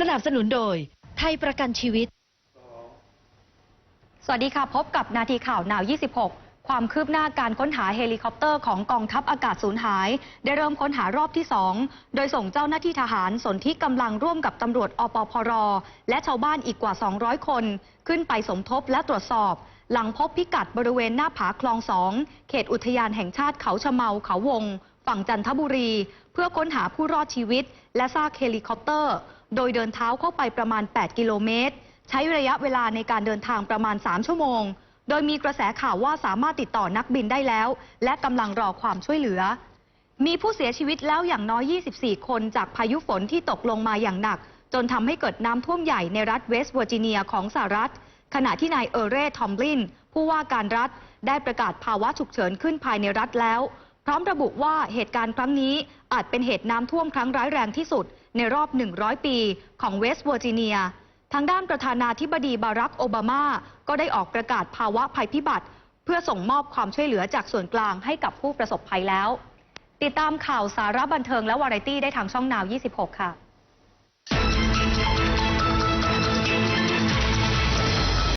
สนับสนุนโดย ไทยประกันชีวิต สวัสดีค่ะ พบกับนาทีข่าวนาว 26 ความคืบหน้าการค้นหาเฮลิคอปเตอร์ของกองทัพอากาศสูญหาย ได้เริ่มค้นหารอบที่ 2 โดยส่งเจ้าหน้าที่ทหารสนที่กำลังร่วมกับตำรวจอปพร และชาวบ้านอีกกว่า 200 คน ขึ้นไปสมทบและตรวจสอบ หลังพบพิกัดบริเวณหน้าผาคลองสองเขตอุทยานแห่งชาติเขาชะเมาเขาวง ฝั่งจันทบุรี เพื่อค้นหาผู้รอดชีวิต และซากเฮลิคอปเตอร์ โดยเดินเท้าเข้าไปประมาณ 8 กิโลเมตร ใช้ระยะเวลาในการเดินทางประมาณ 3 ชั่วโมง โดยมีกระแสข่าวว่าสามารถติดต่อนักบินได้แล้ว และกำลังรอความช่วยเหลือ มีผู้เสียชีวิตแล้วอย่างน้อย 24 คนจากพายุฝนที่ตกลงมาอย่างหนัก จนทำให้เกิดน้ำท่วมใหญ่ในรัฐเวสต์เวอร์จิเนียของสหรัฐ ขณะที่นายเออร์เรทอมลินผู้ว่าการรัฐได้ประกาศภาวะฉุกเฉินขึ้นภายในรัฐแล้ว ร้อมระบุว่าเหตุการณ์ครั้งนี้อาจเป็นเหตุน้ำท่วมครั้งร้ายแรงที่สุด ในรอบ 100 ปีของเวสต์เวอร์จิเนีย ทางด้านประธานาธิบดีบารักโอบามา ก็ได้ออกประกาศภาวะภัยพิบัติ เพื่อส่งมอบความช่วยเหลือจากส่วนกลางให้กับผู้ประสบภัยแล้ว ติดตามข่าวสาระบันเทิงและวาไรตี้ได้ทางช่องนาว 26 ค่ะ